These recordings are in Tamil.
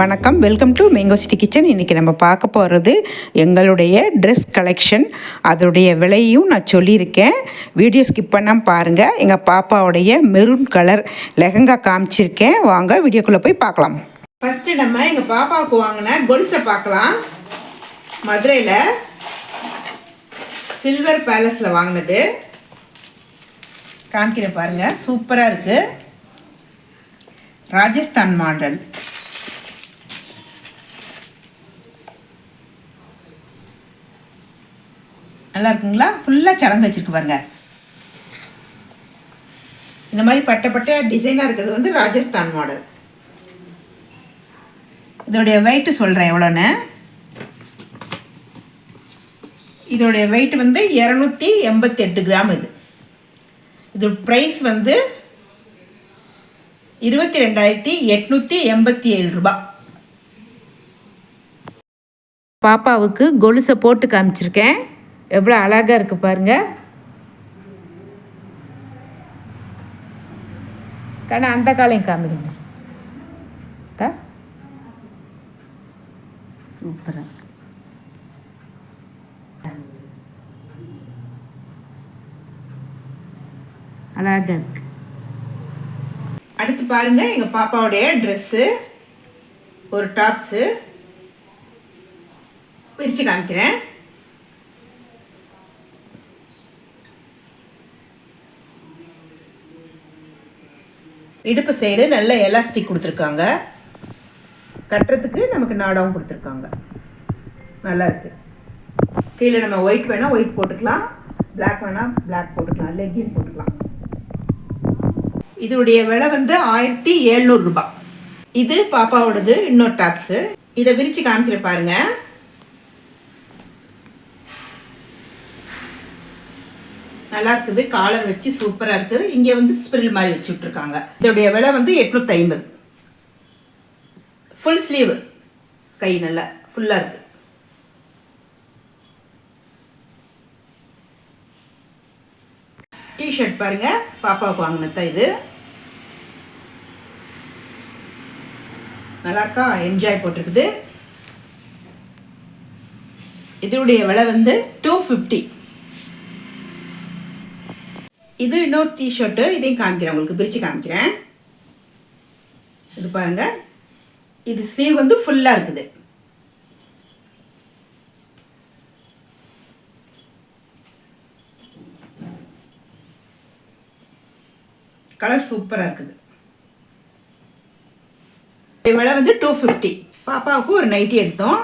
வணக்கம். Welcome to mango city kitchen இன்றைக்கி நம்ம பார்க்க போகிறது எங்களுடைய ட்ரெஸ் கலெக்ஷன் அதோடைய விலையும் நான் சொல்லியிருக்கேன். வீடியோ ஸ்கிப் பண்ணாமல் பாருங்கள் எங்கள் பாப்பாவுடைய மெரூன் கலர் லெஹங்கா காமிச்சிருக்கேன். வாங்க வீடியோக்குள்ளே போய் பார்க்கலாம். ஃபஸ்ட்டு நம்ம எங்கள் பாப்பாவுக்கு வாங்கின கொலுசை பார்க்கலாம். மதுரையில் சில்வர் பேலஸில் வாங்கினது. காமிக்கிற பாருங்கள் சூப்பராக இருக்குது ராஜஸ்தான் மாடல். நல்லா இருக்குங்களா ஃபுல்லாக சடங்கு வச்சுருக்கு பாருங்க. இந்த மாதிரி பட்டை பட்டையாக டிசைனாக இருக்கிறது வந்து ராஜஸ்தான் மாடல் இதோடைய வெயிட்டு சொல்கிறேன் எவ்வளோன்னு இதோடைய வெயிட் வந்து இரநூத்தி எண்பத்தி எட்டு கிராம் இது. இது ப்ரைஸ் வந்து இருபத்தி ரெண்டாயிரத்தி எட்நூற்றி எண்பத்தி ஏழு ரூபா. பாப்பாவுக்கு கொலுசை போட்டு காமிச்சிருக்கேன். எவ்வளோ அழகாக இருக்குது பாருங்க. கண்ணா அந்த காலையும் காமிடுங்க சூப்பராக அழகாக இருக்கு. அடுத்து பாருங்க எங்கள் பாப்பாவுடைய ட்ரெஸ்ஸு ஒரு டாப்ஸு பிரித்து காமிக்கிறேன். இடுப்பு சைடு நல்ல எலாஸ்டிக் கொடுத்துருக்காங்க. கட்டுறதுக்கு நமக்கு நாடாவும் கொடுத்துருக்காங்க. நல்லா இருக்கு. கீழே நம்ம ஒயிட் வேணால் ஒயிட் போட்டுக்கலாம். பிளாக் வேணால் பிளாக் போட்டுக்கலாம். லெக்கின் போட்டுக்கலாம். இதோடைய விலை வந்து ஆயிரத்தி எழுநூறு ரூபாய். இது பாப்பாவோடது இன்னொரு டாப்ஸு இதை விரித்து காமிக்கிற பாருங்கள் நல்லா இருக்குது. காலர் வச்சு சூப்பராக இருக்குது. இங்கே வந்து ஸ்ப்ரில் மாதிரி வச்சு விட்ருக்காங்க இதோடைய விலை வந்து எட்நூற்றி ஐம்பது ஃபுல் ஸ்லீவு கை நல்லா ஃபுல்லாக இருக்குது டிஷர்ட் பாருங்க. பாப்பாவுக்கு வாங்கினது இது. நல்லா இருக்கா? என்ஜாய் போட்டிருக்குது. இதனுடைய விலை வந்து டூ ஃபிஃப்டி இது இன்னொரு டிஷர்ட்டு இதையும் காமிக்கிறேன் உங்களுக்கு பிரித்து காமிக்கிறேன். இது பாருங்க. இது ஸ்லீவ் வந்து ஃபுல்லாக இருக்குது. கலர் சூப்பராக இருக்குது. விலை வந்து டூ ஃபிஃப்டி பாப்பாவுக்கு ஒரு நைட்டி எடுத்தோம்.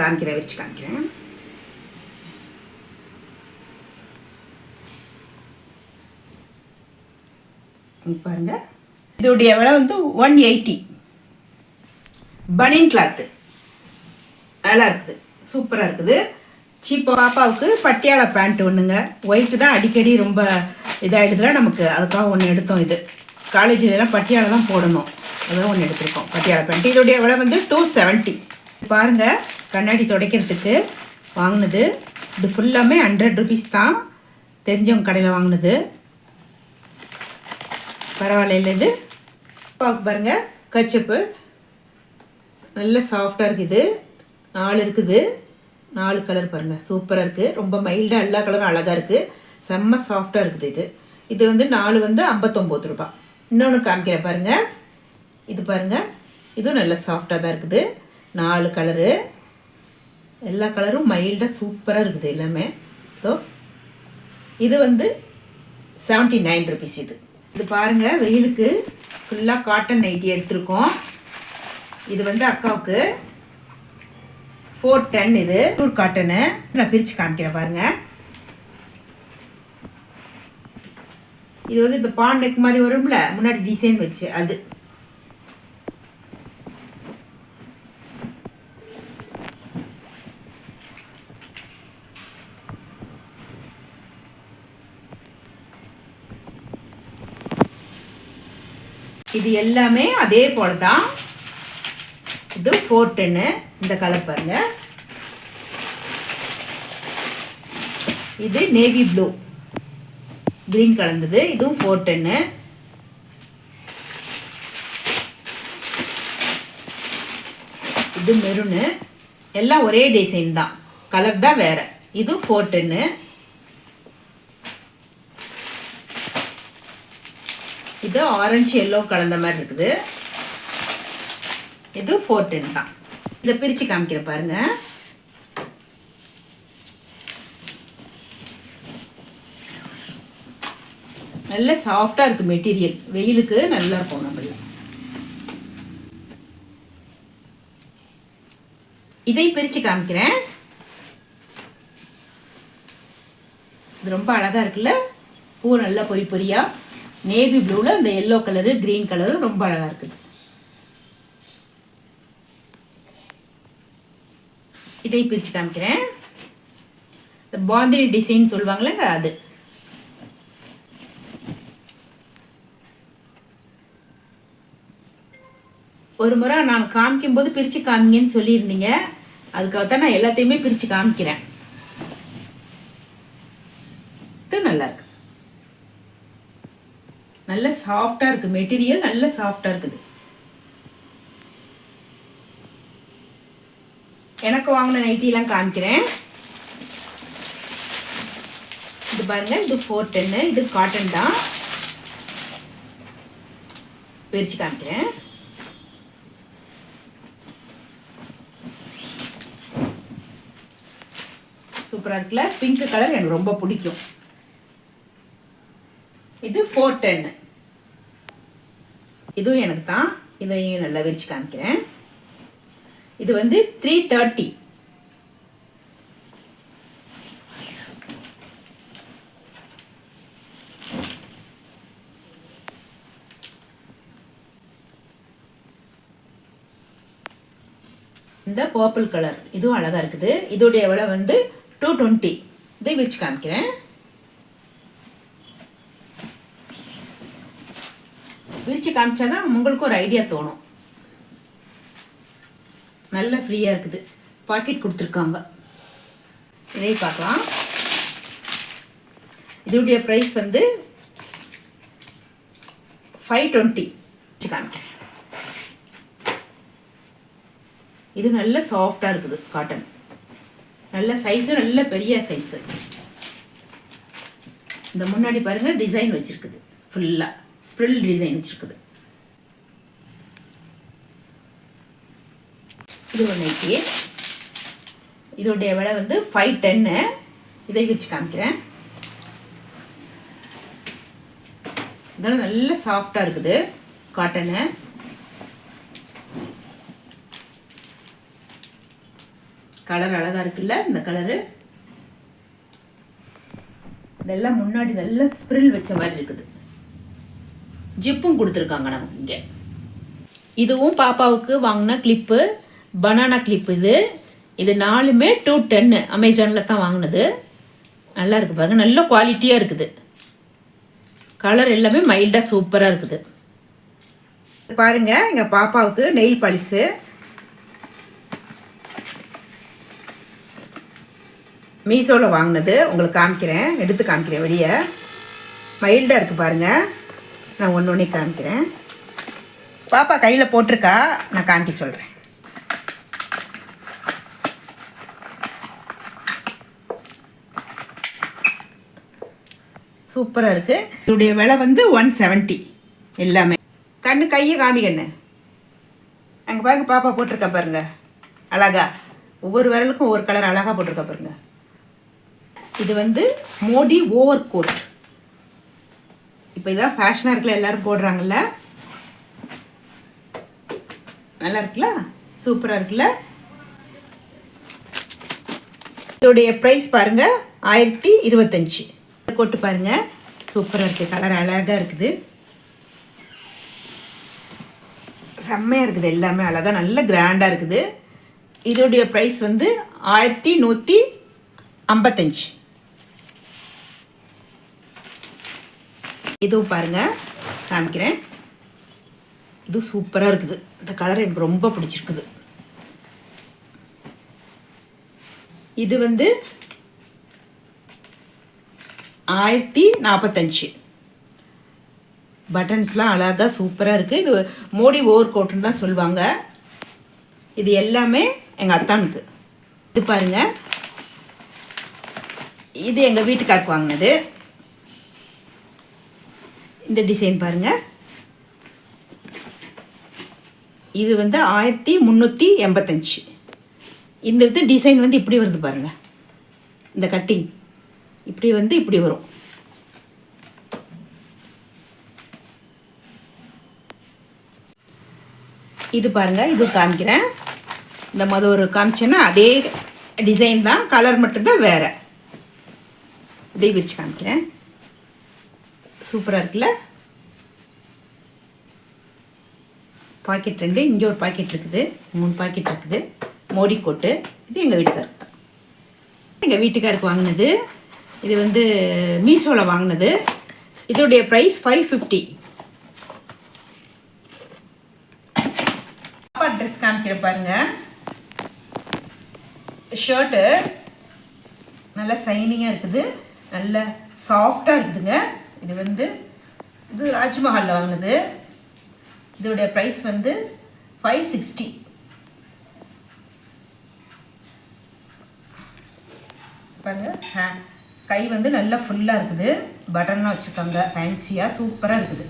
காமிக்கிறேன் வச்சு காமிக்கிறேன். பாருங்கள் இதோடைய விலை வந்து ஒன் எயிட்டி பனியன் கிளாத்து நல்லா இருக்குது. சூப்பராக இருக்குது. சீப்பாக பாப்பாவுக்கு பட்டியால பேண்ட் ஒன்றுங்க ஒயிட்டு தான் அடிக்கடி ரொம்ப இதாகிடுதுல நமக்கு. அதுக்காக ஒன்று எடுத்தோம் இது. காலேஜ்லாம் பட்டியால தான் போடணும். அதான் ஒன்று எடுத்திருக்கோம். பட்டியால பேண்ட் இதோடைய விலை வந்து டூ செவன்ட்டி பாருங்கள் கண்ணாடி துடைக்கிறதுக்கு வாங்கினது. இது ஃபுல்லாமே ஹண்ட்ரட் ருபீஸ் தான் தெரிஞ்சவங்க கடையில் வாங்கினது. பரவாயில்ல இது. பார்க்க பாருங்கள் கச்சப்பு நல்ல சாஃப்டாக இருக்குது. நாலு இருக்குது. நாலு கலர் பாருங்கள் சூப்பராக இருக்குது ரொம்ப மைல்டாக எல்லா கலரும் அழகாக இருக்குது செம்ம சாஃப்டாக இருக்குது இது. இது வந்து நாலு வந்து ஐம்பத்தொம்போது ரூபா. இன்னொன்று காமிக்கிறேன் பாருங்கள் இது பாருங்கள் இதுவும் நல்ல சாஃப்டாக தான் இருக்குது. நாலு கலரு எல்லா கலரும் மைல்டாக சூப்பராக இருக்குது எல்லாமே. ஸோ இது வந்து செவன்ட்டி நைன் ருபீஸ் இது. இது பாருங்கள் வெயிலுக்கு ஃபுல்லாக காட்டன் நைட்டி எடுத்திருக்கோம். இது வந்து அக்காவுக்கு ஃபோர் டென் இது டூர் காட்டனு நான் பிரித்து காமிக்கிறேன் பாருங்கள் இது வந்து இந்த பான் மாதிரி வரும்ல முன்னாடி டிசைன் வச்சு அது. இது எல்லாமே அதே போல தான் இது ஃபோர் டென்னு இந்த கலர் பாருங்க. இது நேவி ப்ளூ க்ரீன் கலந்தது. இதுவும் ஃபோர் டென்னு இது மெருனு எல்லாம் ஒரே டிசைன் தான். கலர் தான் வேற. இது ஃபோர் டென்னு இது ஆரஞ்சு எல்லோ கலந்த மாதிரி இருக்குது. இது ஃபோர் டென் தான். இதை பிரித்து காமிக்கிறேன் பாருங்க. நல்ல சாஃப்டாக இருக்குது மெட்டீரியல் வெயிலுக்கு நல்லா இருக்கும் நம்மள. இதை பிரித்து காமிக்கிறேன். இது ரொம்ப அழகாக இருக்குல்ல? பூ நல்லா பொறி பொரியா நேவி ப்ளூவில் அந்த எல்லோ கலரு க்ரீன் கலரு ரொம்ப அழகாக இருக்குது. இதை பிரித்து காமிக்கிறேன். இந்த பாந்தினி டிசைன் சொல்லுவாங்களேங்க அது. ஒரு முறை நான் காமிக்கும்போது பிரித்து காமிங்கன்னு சொல்லியிருந்தீங்க. அதுக்காக தான் நான் எல்லாத்தையுமே பிரித்து காமிக்கிறேன் இது நல்லா இருக்கு நல்ல சாஃப்டாக இருக்குது மெட்டீரியல் நல்ல சாஃப்டாக இருக்குது. எனக்கு வாங்கின நைட்டிலாம் காமிக்கிறேன். இது பாருங்க இது ஃபோர் டென்னு இது காட்டன் தான். பிரித்து காமிக்கிறேன். சூப்பராக இருக்குல்ல? பிங்க் கலர் எனக்கு ரொம்ப பிடிக்கும். இது ஃபோர் டென்னு இதுவும் எனக்கு தான் இதையும் நல்லா விரிச்சு காமிக்கிறேன். இது வந்து த்ரீ தேர்ட்டி இந்த பர்பிள் கலர் இதுவும் அழகாக இருக்குது. இதோடைய விலை வந்து டூ டுவெண்ட்டி இதை வச்சு காமிக்கிறேன். பிரித்து காமிச்சா தான் உங்களுக்கு ஒரு ஐடியா தோணும். நல்ல ஃப்ரீயாக இருக்குது. பாக்கெட் கொடுத்துருக்காங்க. இதை பார்க்கலாம். இதோடைய ப்ரைஸ் வந்து ஃபைவ் டுவெண்ட்டி காமிக்கிறேன். இது நல்ல சாஃப்டாக இருக்குது காட்டன் நல்ல சைஸு நல்ல பெரிய சைஸு இந்த முன்னாடி பாருங்கள் டிசைன் வச்சுருக்குது. ஃபுல்லாக ஸ்ப்ரில் டிசைன் வச்சுருக்குது இது ஒரு நைட்டி இதோடைய விலை வந்து ஃபைவ் டென்னு இதை வச்சு காமிக்கிறேன். இதெல்லாம் நல்ல சாஃப்டாக இருக்குது. காட்டனு கலர் அழகாக இருக்குல்ல இந்த கலரு இதெல்லாம் முன்னாடி நல்ல ஸ்ப்ரில் வச்ச மாதிரி இருக்குது. ஜிப்பும் கொடுத்துருக்காங்க நமக்கு இங்கே. இதுவும் பாப்பாவுக்கு வாங்கின கிளிப்பு பனானா கிளிப் இது. இது நாலுமே டூ டென்னு அமேசானில் தான் வாங்கினது. நல்லா இருக்குது பாருங்கள் நல்ல குவாலிட்டியாக இருக்குது. கலர் எல்லாமே மைல்டாக சூப்பராக இருக்குது. பாருங்கள் எங்கள் பாப்பாவுக்கு நெயில் பாலிஸு மீஷோவில் வாங்கினது. உங்களுக்கு காமிக்கிறேன். எடுத்து காமிக்கிறேன் வெளியே. மைல்டாக இருக்குது பாருங்கள் நான் ஒன்று ஒன்றே காமிக்கிறேன். பாப்பா கையில் போட்டிருக்கா? நான் காமிக்க சொல்கிறேன் சூப்பராக இருக்குது இதோடைய விலை வந்து ஒன் செவன்ட்டி எல்லாமே. கண்ணு கையை காமிக்கண்ணு அங்கே பாருங்க பாப்பா போட்டிருக்கா பாருங்க. அழகா. ஒவ்வொரு விரலுக்கும் ஒவ்வொரு கலர் அழகாக போட்டிருக்கா பாருங்க. இது வந்து மோடி ஓவர் கோட் இப்போ இதான் ஃபேஷனாக இருக்குல்ல எல்லாரும் போடுறாங்கல்ல? நல்லா இருக்குல்ல? சூப்பராக இருக்குல்ல? இதோடைய ப்ரைஸ் பாருங்க ஆயிரத்தி இருபத்தஞ்சி. கொட்டு பாருங்க. சூப்பராக இருக்குது கலர் அழகாக இருக்குது. செம்மையாக இருக்குது எல்லாமே அழகாக நல்ல கிராண்டாக இருக்குது. இதோடைய ப்ரைஸ் வந்து ஆயிரத்தி நூற்றி ஐம்பத்தஞ்சு. இதுவும் பாருங்க காமிக்கிறேன். இது சூப்பராக இருக்குது. இந்த கலர் எனக்கு ரொம்ப பிடிச்சிருக்குது. இது வந்து ஆயிரத்தி நாற்பத்தஞ்சு பட்டன்ஸ்லாம் அழகாக சூப்பராக இருக்குது இது மோடி ஓவர் கோட்டுன்னு தான் சொல்லுவாங்க. இது எல்லாமே எங்கள் அத்தானுக்கு. இது பாருங்கள் இது எங்கள் வீட்டுக்காருக்கு வாங்கினது. இந்த டிசைன் பாருங்க. இது வந்து ஆயிரத்தி முந்நூற்றி எண்பத்தஞ்சு. இந்த இது டிசைன் வந்து இப்படி வருது பாருங்க. இந்த கட்டிங் இப்படி வந்து இப்படி வரும். இது பாருங்க இது காமிக்கிறேன். இந்த மொதல் ஒரு காமிச்சேன்னா அதே டிசைன் தான் கலர் மட்டும்தான் வேற. இதை விரிச்சு காமிக்கிறேன். சூப்பராக இருக்குல்ல? பாக்கெட் ரெண்டு இங்கே ஒரு பாக்கெட் இருக்குது மூணு பாக்கெட் இருக்குது. மோடி கோட்டு இது எங்கள் வீட்டுக்காருக்கு தான். எங்கள் வீட்டுக்காருக்கு வாங்கினது இது வந்து மீஷோவில் வாங்கினது. இதோடைய ப்ரைஸ் ஃபைவ் ஃபிஃப்டி பாப்பா ட்ரெஸ் காமிக்கிற பாருங்க. ஷர்ட்டு நல்லா சைனிங்காக இருக்குது. நல்ல சாஃப்டாக இருக்குதுங்க. இது வந்து இது ராஜ்மஹாலில் வாங்கினது. இதோடைய ப்ரைஸ் வந்து ஃபைவ் சிக்ஸ்டி பாருங்க ஹே கை வந்து நல்லா ஃபுல்லாக இருக்குது. பட்டன்லாம் வச்சுருக்காங்க. ஃபேன்சியாக சூப்பராக இருக்குது.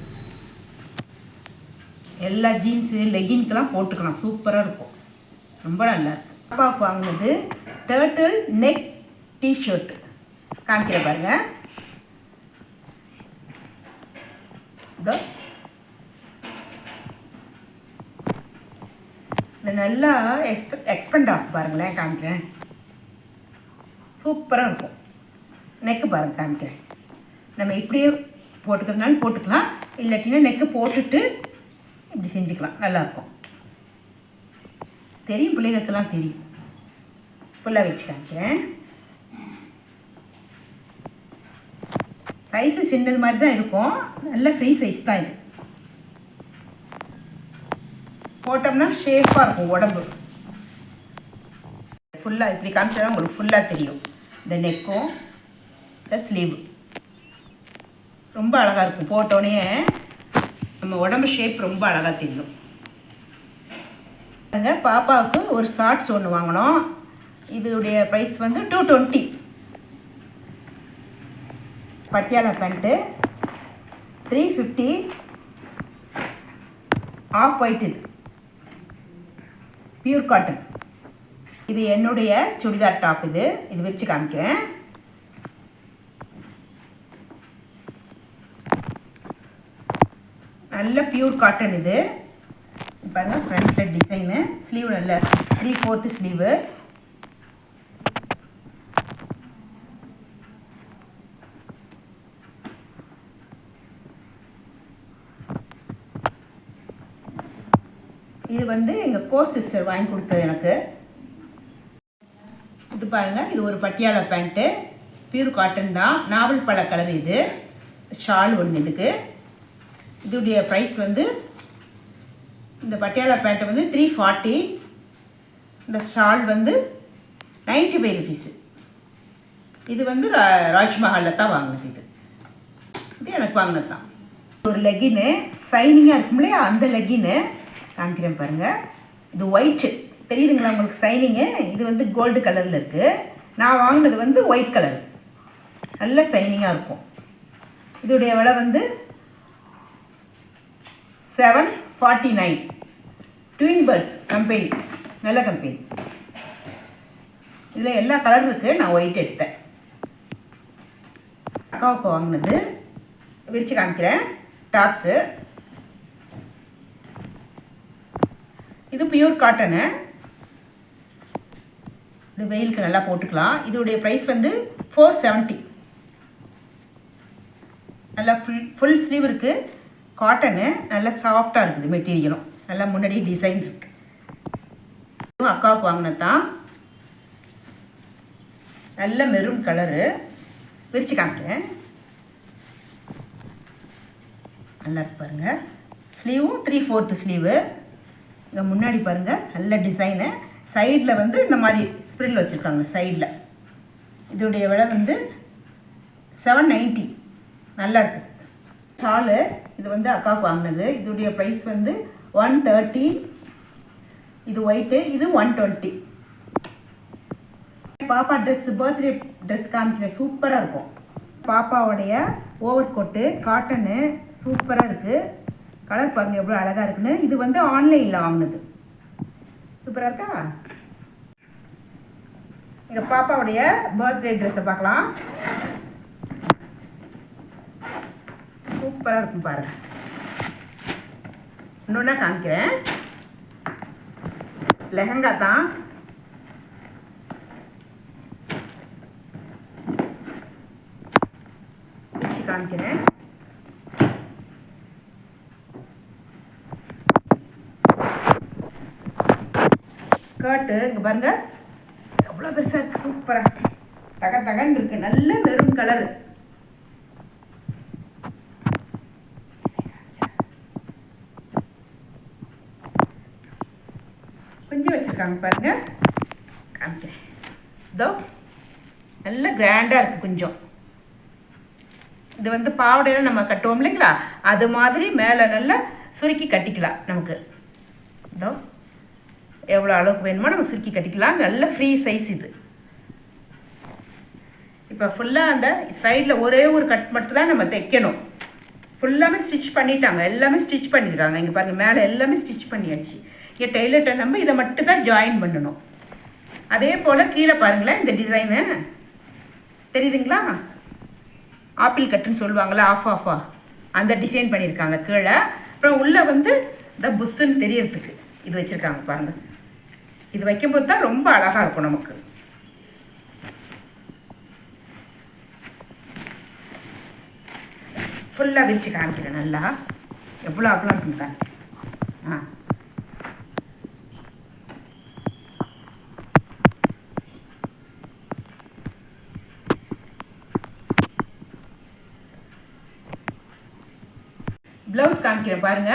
எல்லா ஜீன்ஸு லெகின்க்கெலாம் போட்டுக்கலாம். சூப்பராக இருக்கும். ரொம்ப நல்லா பாப்பாவுக்கு வாங்கினது டேர்ட்டில் நெக் டிஷர்ட் காமிக்கிற பாருங்க இதோ இது நல்லா எக்ஸ்ப எக்ஸ்பெண்ட் ஆகும் பாருங்களேன் காமிக்கிறேன். சூப்பராக இருக்கும். நெக்கு பாருங்கள் காமிக்கிறேன். நம்ம இப்படியே போட்டுக்கிறதுனாலும் போட்டுக்கலாம். இல்லாட்டினா நெக்கு போட்டுட்டு இப்படி செஞ்சுக்கலாம். நல்லாயிருக்கும் தெரியும் பிள்ளைகளுக்கெல்லாம் தெரியும். ஃபுல்லாக வச்சு காமிக்கிறேன். சைஸு சின்னது மாதிரி தான் இருக்கும். நல்ல ஃப்ரீ சைஸ் தான் இது. போட்டோம்னா ஷேப்பாக இருக்கும் உடம்பு. ஃபுல்லாக இப்படி காமிச்சா உங்களுக்கு ஃபுல்லாக தெரியும். இந்த நெக்கும் இந்த ஸ்லீவ் ரொம்ப அழகாக இருக்கும். போட்டோடனே நம்ம உடம்பு ஷேப் ரொம்ப அழகாக தெரியும். பாருங்க பாப்பாவுக்கு ஒரு ஷார்ட்ஸ் ஒன்று வாங்கினோம் இதோடைய ப்ரைஸ் வந்து two twenty Patiala pant three fifty off white இது. பியூர் காட்டன் இது என்னுடைய சுடிதார் டாப் இது. இது விரிச்சு காமிக்கிறேன். நல்ல பியூர் காட்டன் இது. பாருங்க ஃப்ரண்ட்டில் டிசைனு ஸ்லீவ் நல்ல த்ரீ ஃபோர்த்து ஸ்லீவு இது வந்து எங்கள் கோ சிஸ்டர் வாங்கி கொடுத்தது எனக்கு. இது பாருங்க இது ஒரு பட்டியால பேண்ட்டு பியூர் காட்டன் தான். நாவல் பழ கலர் இது. ஷால் ஒன்று இதுக்கு. இதோடைய ப்ரைஸ் வந்து இந்த பட்டியாலா பேண்ட்டு வந்து த்ரீ ஃபார்ட்டி இந்த ஷால் வந்து நைன்ட்டி ஃபைவ் ருபீஸு இது வந்து ரா ராஜ்மஹாலில் தான் வாங்கினது இது. இது எனக்கு வாங்கினது தான். ஒரு லெகின்னு சைனிங்காக இருக்கும் இல்லையா? அந்த லெகின்னு காமிக்கிறேன் பாருங்கள் இது ஒயிட்டு தெரியுதுங்களா உங்களுக்கு சைனிங்கு இது வந்து கோல்டு கலரில் இருக்குது நான் வாங்கினது வந்து ஒயிட் கலர் நல்ல சைனிங்காக இருக்கும். இதோடைய விலை வந்து seven forty nine twin birds company நல்ல கம்பெனி இதில் எல்லா கலரும் இருக்குது நான் ஒயிட் எடுத்தேன். அக்காவுக்கு வாங்கினது. விரித்து காமிக்கிறேன். டாப்ஸு இது பியூர் காட்டனு இது வெயிலுக்கு நல்லா போட்டுக்கலாம். இதோடைய ப்ரைஸ் வந்து ஃபோர் செவன்ட்டி நல்லா ஃபுல் ஃபுல் ஸ்லீவ் இருக்குது காட்டனு நல்லா சாஃப்டாக இருக்குது மெட்டீரியலும் நல்லா முன்னாடி டிசைன் இருக்குது இதுவும் அக்காவுக்கு வாங்கினதான் நல்ல மெரூன் கலரு பிரித்து காமிக்கிறேன். நல்லா இருக்கு பாருங்கள் ஸ்லீவும் த்ரீ ஃபோர்த்து ஸ்லீவு இங்கே முன்னாடி பாருங்கள் நல்ல டிசைனு சைடில் வந்து இந்த மாதிரி ஸ்ப்ரில் வச்சுருக்காங்க சைடில் இதோடைய விலை வந்து செவன் நைன்ட்டி நல்லா இருக்கு. ஷாலு இது வந்து அக்காவுக்கு வாங்கினது. இதோடைய ப்ரைஸ் வந்து ஒன் தேர்ட்டி இது ஒயிட்டு இது ஒன் டுவெண்ட்டி பாப்பா ட்ரெஸ்ஸு பர்த்டே ட்ரெஸ் காமிக்கிற சூப்பராக இருக்கும். பாப்பாவுடைய ஓவர் கோட்டு காட்டனு சூப்பராக இருக்குது கலர் பாருங்க எவ்வளோ அழகாக இருக்குன்னு. இது வந்து ஆன்லைனில் வாங்கினது. சூப்பராக இருக்கா? எங்கள் பாப்பாவுடைய பர்த்டே ட்ரெஸ்ஸை பார்க்கலாம். சூப்பராக இருக்கும் பாருங்க. இன்னொன்னா காமிக்கிறேன். லெஹங்கா தான். காமிக்கிறேன். ஸ்கர்ட்டு இங்கே பாருங்க. எவ்வளோ பெருசாக இருக்கு. சூப்பராக தக தகன்னு இருக்கு. நல்ல மெரூன் கலரு கொஞ்சம் வச்சுருக்காங்க பாருங்க. காமிக்கிறேன். இதோ நல்ல கிராண்டாக இருக்குது கொஞ்சம். இது வந்து பாவடையில் நம்ம கட்டுவோம் இல்லைங்களா? அது மாதிரி மேலே நல்லா சுருக்கி கட்டிக்கலாம் நமக்கு. இதோ. எவ்வளோ அளவுக்கு வேணுமோ நம்ம சுருக்கி கட்டிக்கலாம். நல்ல ஃப்ரீ சைஸ் இது. இப்போ ஃபுல்லாக அந்த சைடில் ஒரே ஒரு கட் மட்டும் தான் நம்ம தைக்கணும். ஃபுல்லாமே ஸ்டிச் பண்ணிட்டாங்க. எல்லாமே ஸ்டிச் பண்ணியிருக்காங்க இங்கே பாருங்கள் மேலே எல்லாமே ஸ்டிச் பண்ணியாச்சு. இங்கே டெய்லர்கிட்ட நம்ம இதை மட்டும் தான் ஜாயின் பண்ணணும். அதே போல் கீழே பாருங்களேன் இந்த டிசைனு தெரியுதுங்களா? ஆப்பிள் கட்டுன்னு சொல்லுவாங்களா ஆஃப் ஆஃபா அந்த டிசைன் பண்ணியிருக்காங்க கீழே. அப்புறம் உள்ளே வந்து இந்த புஷ்ஷுன்னு தெரியறதுக்கு இது வச்சுருக்காங்க பாருங்கள் இது வைக்கும்போது தான் ரொம்ப அழகாக இருக்கும் நமக்கு. ஃபுல்லாக விரிச்சு காமிக்கிறேன் நல்லா. எவ்வளோ அவ்வளோ இருக்குங்க ஆ. ப்ளவுஸ் காமிக்கிறேன் பாருங்க.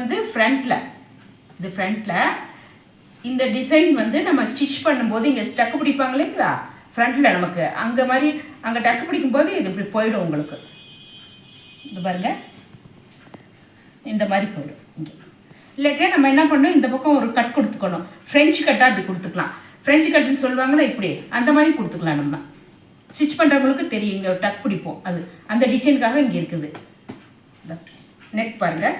வந்து ஃப்ரண்ட்ல இது ஃப்ரண்ட்ல இந்த டிசைன் வந்து நம்ம ஸ்டிச் பண்ணும்போது இங்கே டக்கு பிடிப்பாங்க இல்லைங்களா? ஃப்ரண்ட்ல நமக்கு. அங்கே மாதிரி அங்கே டக்கு பிடிக்கும்போது இது இப்படி போயிடும் உங்களுக்கு. இது பாருங்க. இந்த மாதிரி போயிடும். இங்கே. இல்லாட்டியே நம்ம என்ன பண்ணணும்? இந்த பக்கம் ஒரு கட் கொடுத்துக்கணும். ஃப்ரெஞ்சு கட்டாக இப்படி கொடுத்துக்கலாம். ஃப்ரெஞ்சு கட்டுன்னு சொல்லுவாங்களே இப்படி. அந்த மாதிரி கொடுத்துக்கலாம் நம்ம. ஸ்டிச் பண்ணுறவங்களுக்கு தெரியும். இங்கே டக் பிடிப்போம். அது. அந்த டிசைனுக்காக இங்கே இருக்குது. நெக் பாருங்கள்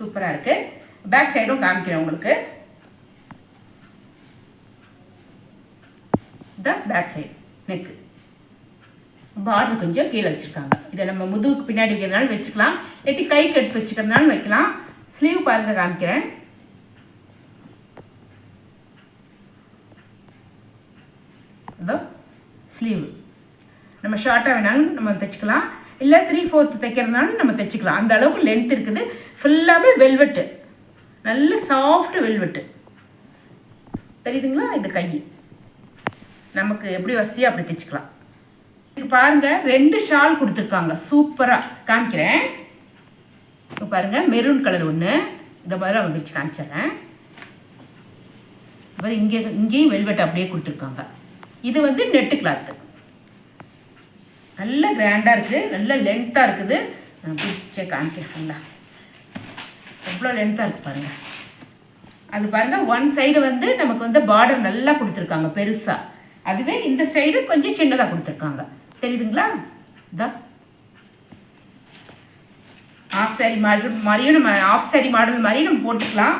சூப்பராக இருக்குது பேக் சைடும் காமிக்கிறேன் உங்களுக்கு. The back side neck border கொஞ்சம் கீழே வச்சுருக்காங்க. இதை நம்ம முதுகுக்கு பின்னாடி வைக்கிறதுனால வச்சுக்கலாம். இல்லாட்டி கைக்கு எடுத்து வச்சுக்கிறதுனால வைக்கலாம். ஸ்லீவ் பாருங்க காமிக்கிறேன். இதோ ஸ்லீவ் நம்ம ஷார்ட்டாக வேணாலும் நம்ம தைச்சிக்கலாம். இல்லை த்ரீ ஃபோர்த்து தைக்கிறதுனாலும் நம்ம தைச்சிக்கலாம். அந்த அளவுக்கு லென்த் இருக்குது. ஃபுல்லாகவே வெல்வெட்டு நல்ல சாஃப்ட் வெல்வெட்டு தெரியுதுங்களா? இது கை. நமக்கு எப்படி வசதியாக அப்படி தைச்சிக்கலாம். இது பாருங்க ரெண்டு ஷால் கொடுத்துருக்காங்க. சூப்பராக காமிக்கிறேன். இப்போ பாருங்க மெரூன் கலர் ஒன்று இந்த மாதிரி அவங்க வச்சு காமிச்சிடுறேன். அப்புறம் இங்கே இங்கேயும் வெல்வெட் அப்படியே கொடுத்துருக்காங்க. இது வந்து நெட்டு கிளாத்து நல்ல கிராண்டாக இருக்குது நல்ல லென்த்தாக இருக்குது. நான் பிடிச்ச காமிக்கிறேன். நல்லா எவ்வளோ லென்த்தாக இருக்குது பாருங்கள் அது பாருங்கள் ஒன் சைடு வந்து நமக்கு வந்து பார்டர் நல்லா கொடுத்துருக்காங்க பெருசாக அதுவே இந்த சைடு கொஞ்சம் சின்னதாக கொடுத்துருக்காங்க. தெரியுதுங்களா? இதான் ஆஃப் சாரி மாடல் மாதிரியும் நம்ம ஆஃப் சாரி மாடல் மாதிரியும் நம்ம போட்டுக்கலாம்.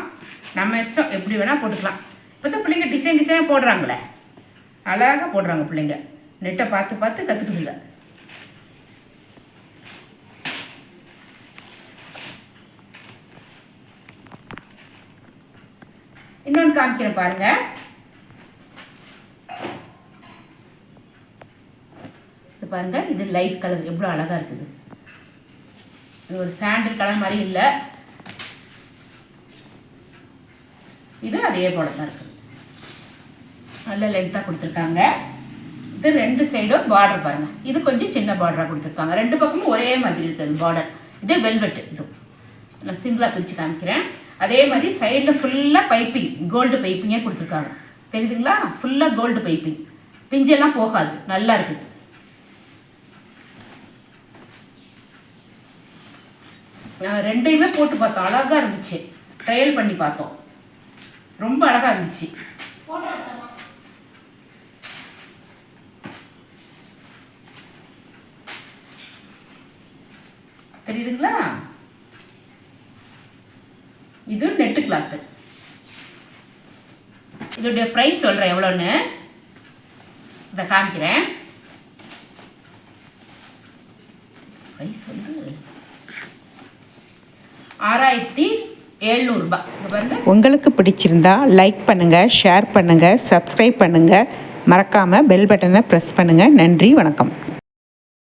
நம்ம இஷ்டம் எப்படி வேணால் போட்டுக்கலாம். இப்போ தான் பிள்ளைங்க டிசைன் டிசைனாக போடுறாங்களே. அழகாக போடுறாங்க பிள்ளைங்க. நெட்டை பார்த்து பார்த்து கற்றுக்குதுங்க இன்னொன்று காமிக்கிறேன் பாருங்க. இது பாருங்க இது லைட் கலர் எவ்வளோ அழகா இருக்குது. இது ஒரு சாண்டில் கலர் மாதிரி இல்லை. இது அதே போல தான் இருக்குது நல்ல லென்த்தாக கொடுத்துருக்காங்க. இது ரெண்டு சைடும் பார்டர் பாருங்க. இது கொஞ்சம் சின்ன பார்டராக கொடுத்துருக்காங்க. ரெண்டு பக்கமும் ஒரே மாதிரி இருக்குது பார்டர் இது வெல்வெட் இது. நான் சிங்கிளாக பிரித்து காமிக்கிறேன். அதே மாதிரி சைடில் ஃபுல்லாக பைப்பிங் கோல்டு பைப்பிங்கே கொடுத்துருக்காங்க. தெரியுதுங்களா? ஃபுல்லாக கோல்டு பைப்பிங் பிஞ்செல்லாம் போகாது நல்லா இருக்குது. நான் ரெண்டையுமே போட்டு பார்த்தோம் அழகாக இருந்துச்சு. ட்ரையல் பண்ணி பார்த்தோம். ரொம்ப அழகாக இருந்துச்சு. தெரியுதுங்களா? இது நெட்டு கிளாத்து இதோடைய ப்ரைஸ் சொல்கிறேன் எவ்வளோன்னு? இதை காமிக்கிறேன். ப்ரைஸ் வந்து ஆறாயிரத்தி எழுநூறுபா. உங்களுக்கு பிடிச்சிருந்தா லைக் பண்ணுங்கள் ஷேர் பண்ணுங்கள் சப்ஸ்கிரைப் பண்ணுங்கள் மறக்காமல் பெல் பட்டனை ப்ரெஸ் பண்ணுங்கள் நன்றி வணக்கம்.